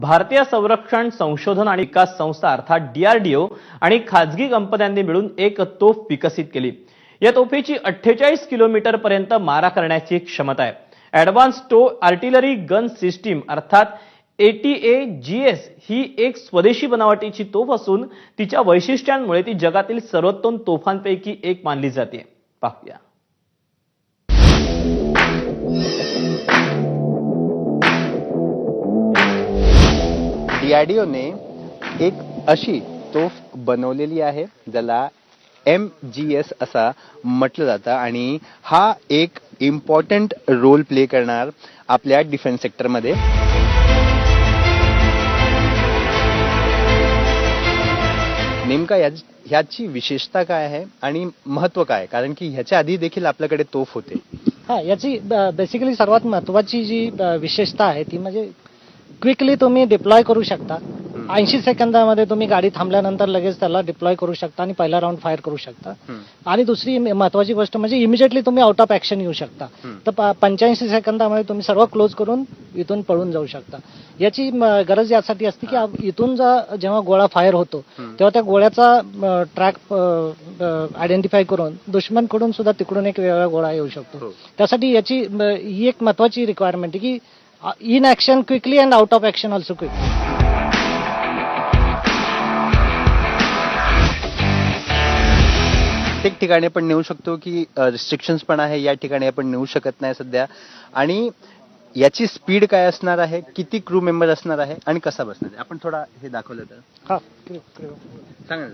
भारतीय संरक्षण संशोधन आणि विकास संस्था अर्थात डीआरडीओ आणि खाजगी कंपन्यांनी मिळून एक तोफ विकसित केली. या तोफेची अठ्ठेचाळीस किलोमीटर पर्यंत मारा करण्याची क्षमता आहे. Advance towed artillery gun system अर्थात एटीए जी एस ही एक स्वदेशी बनावटीची तोफ असून तिच्या वैशिष्ट्यांमुळे ती जगातील सर्वोत्तम तोफांपैकी एक मानली जाते. पाहूया. डीआरडीओने एक अशी तोफ बनवलेली आहे ज्याला एम जी एस असा म्हटलं जातं. आणि हा एक इम्पॉर्टंट रोल प्ले करणार आपल्या डिफेन्स सेक्टरमध्ये नेमका या ह्याची विशेषता काय आहे आणि महत्त्व काय? कारण की ह्याच्या आधी देखील आपल्याकडे तोफ होते. हा याची बेसिकली सर्वात महत्वाची जी विशेषता आहे ती म्हणजे क्विकली तुम्ही डिप्लॉय करू शकता. ऐंशी सेकंदामध्ये तुम्ही गाडी थांबल्यानंतर लगेच त्याला डिप्लॉय करू शकता आणि पहिला राऊंड फायर करू शकता. आणि दुसरी महत्वाची गोष्ट म्हणजे इमिजिएटली तुम्ही आउट ऑफ ऍक्शन येऊ शकता. तर पंच्याऐंशी सेकंदामध्ये तुम्ही सर्व क्लोज करून इथून पळून जाऊ शकता. याची गरज यासाठी असते की इथून जा- जेव्हा गोळा फायर होतो. तेव्हा त्या गोळ्याचा ट्रॅक आयडेंटिफाय करून दुश्मनकडून सुद्धा तिकडून एक वेगळा गोळा येऊ शकतो. हो. त्यासाठी याची ही एक महत्वाची रिक्वायरमेंट आहे की in action quickly and out of action also quickly प्रत्येक ठिकाणी आपण नेऊ शकतो की रिस्ट्रिक्शन्स पण आहे या ठिकाणी आपण नेऊ शकत नाही सध्या. आणि याची स्पीड काय असणार आहे किती क्रू मेंबर असणार आहे आणि कसा बसणार आहे? आपण थोडा हे दाखवलं तर. हा सांगा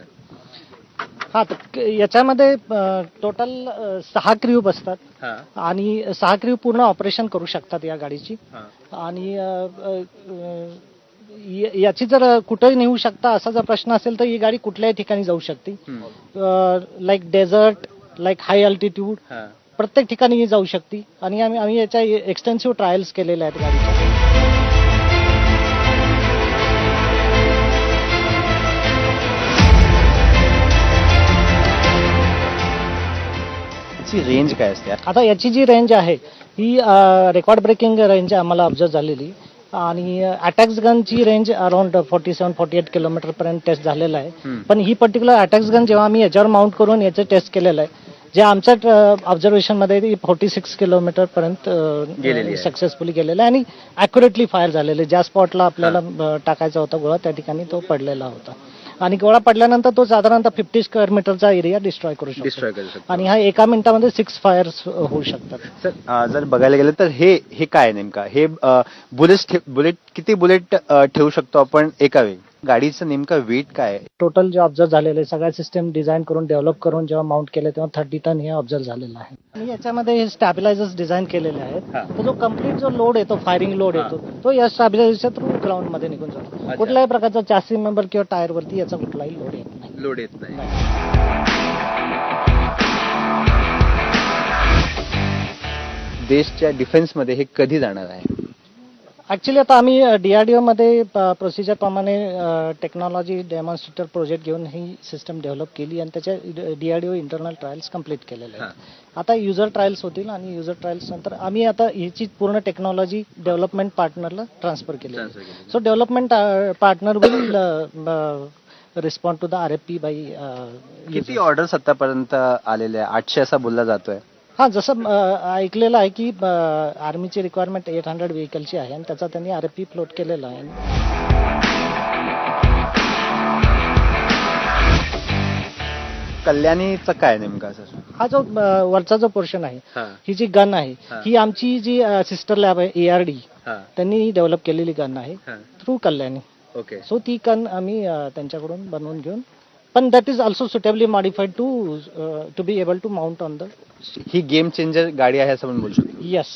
हा तर याच्यामध्ये टोटल सहा क्र्यू बसतात. हा. आणि सहा क्र्यू पूर्ण ऑपरेशन करू शकतात या गाडीची. हा. आणि अ, अ, अ, य- याची जर कुठेही नेऊ शकता असा जर प्रश्न असेल तर ही गाडी कुठल्याही ठिकाणी जाऊ शकते. हम्म. Like desert like high altitude हा. प्रत्येक ठिकाणी ही जाऊ शकते. आणि आम्ही आम्ही याच्या एक्सटेन्सिव्ह ट्रायल्स केलेल्या आहेत गाडीच्या. याची रेंज काय असते? आता याची जी रेंज आहे ही रेकॉर्ड ब्रेकिंग रेंज आम्हाला ऑब्झर्व झालेली. आणि ATAGS गनची range around forty seven forty eight kilometre पर्यंत टेस्ट झालेला आहे. पण ही पर्टिक्युलर अटॅक्स गन जेव्हा आम्ही याच्यावर माउंट करून याचं टेस्ट केलेलं आहे जे आमच्या ऑब्झर्वेशनमध्ये फोर्टी सिक्स किलोमीटर पर्यंत. सक्सेसफुली गेलेलं आहे. आणि अॅक्युरेटली फायर झालेलं ज्या स्पॉटला आपल्याला टाकायचा होता गोळा त्या ठिकाणी तो पडलेला होता. आणि गोळा पडल्यानंतर तो साधारणतः फिफ्टी स्क्वेअर मीटरचा एरिया डिस्ट्रॉय करू शकतो. डिस्ट्रॉय करू शकतो. आणि हा एका मिनिटामध्ये सिक्स फायर्स होऊ शकतात. सर जर बघायला गेलं तर हे हे काय नेमका? हे बुलेट बुलेट किती बुलेट ठेवू शकतो आपण एका वेळी? गाडीचं नेमका वेट काय आहे? टोटल जे ऑब्झर्व झालेलं आहे सगळ्या सिस्टम डिझाईन करून डेव्हलप करून जेव्हा माउंट केले तेव्हा थर्टी टन हे ऑब्झर्व झालेलं आहे. आणि याच्यामध्ये हे स्टॅबिलायझर्स डिझाईन केलेले आहेत. हा. तर जो कंप्लीट जो लोड येतो फायरिंग लोड हा. येतो तो या स्टॅबिलायझरच्या थ्रू ग्राउंडमध्ये निघून जातो. कुठल्याही प्रकारचा चासी मेंबर किंवा टायर वरती याचा कुठलाही लोड येत नाही. लोड येत नाही. नाही. देशच्या डिफेन्समध्ये हे कधी जाणार आहे? ऍक्च्युली आता आम्ही डीआरडीओ मध्ये प्रोसिजर प्रमाणे टेक्नॉलॉजी डेमॉन्स्ट्रेटर प्रोजेक्ट घेऊन ही सिस्टम डेव्हलप केली आणि त्याच्या डीआरडीओ इंटरनल ट्रायल्स कंप्लीट केलेले आहेत. आता युजर ट्रायल्स होतील आणि युजर ट्रायल्स नंतर आम्ही आता हिची पूर्ण टेक्नॉलॉजी डेव्हलपमेंट पार्टनरला ट्रान्सफर केली. So development partner will respond to the R F P by किती ऑर्डर्स आतापर्यंत आलेल्या आहे? आठशे असा बोलला जातोय. हा जसं ऐकलेलं आहे की आर्मीची रिक्वायरमेंट एट हंड्रेड व्हेकलची आहे आणि त्याचा त्यांनी आर पी फ्लोट केलेला आहे. कल्याणीचं काय नेमका सर हा जो वरचा जो पोर्शन आहे हा. जी गन आहे हा. आमची जी सिस्टर लॅब आहे एआरडी हा. त्यांनी डेव्हलप केलेली गन आहे थ्रू कल्याणी. ओके सो ती गन आम्ही त्यांच्याकडून बनवून घेऊन पण that is also suitably modified to to be able to mount on the he game changer गाडी आहे असं आपण बोलू शकतो. Yes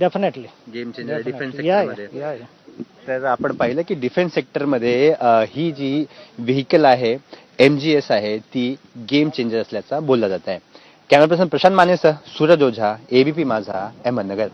definitely game changer defence या तर आपण पाहिलं की डिफेन्स सेक्टरमध्ये ही जी व्हेकल आहे एम जी एस आहे ती गेम चेंजर असल्याचा बोलला जात आहे कॅमेरा पर्सन प्रशांत मानेसह सूरज ओझा एबीपी माझा अहमदनगर.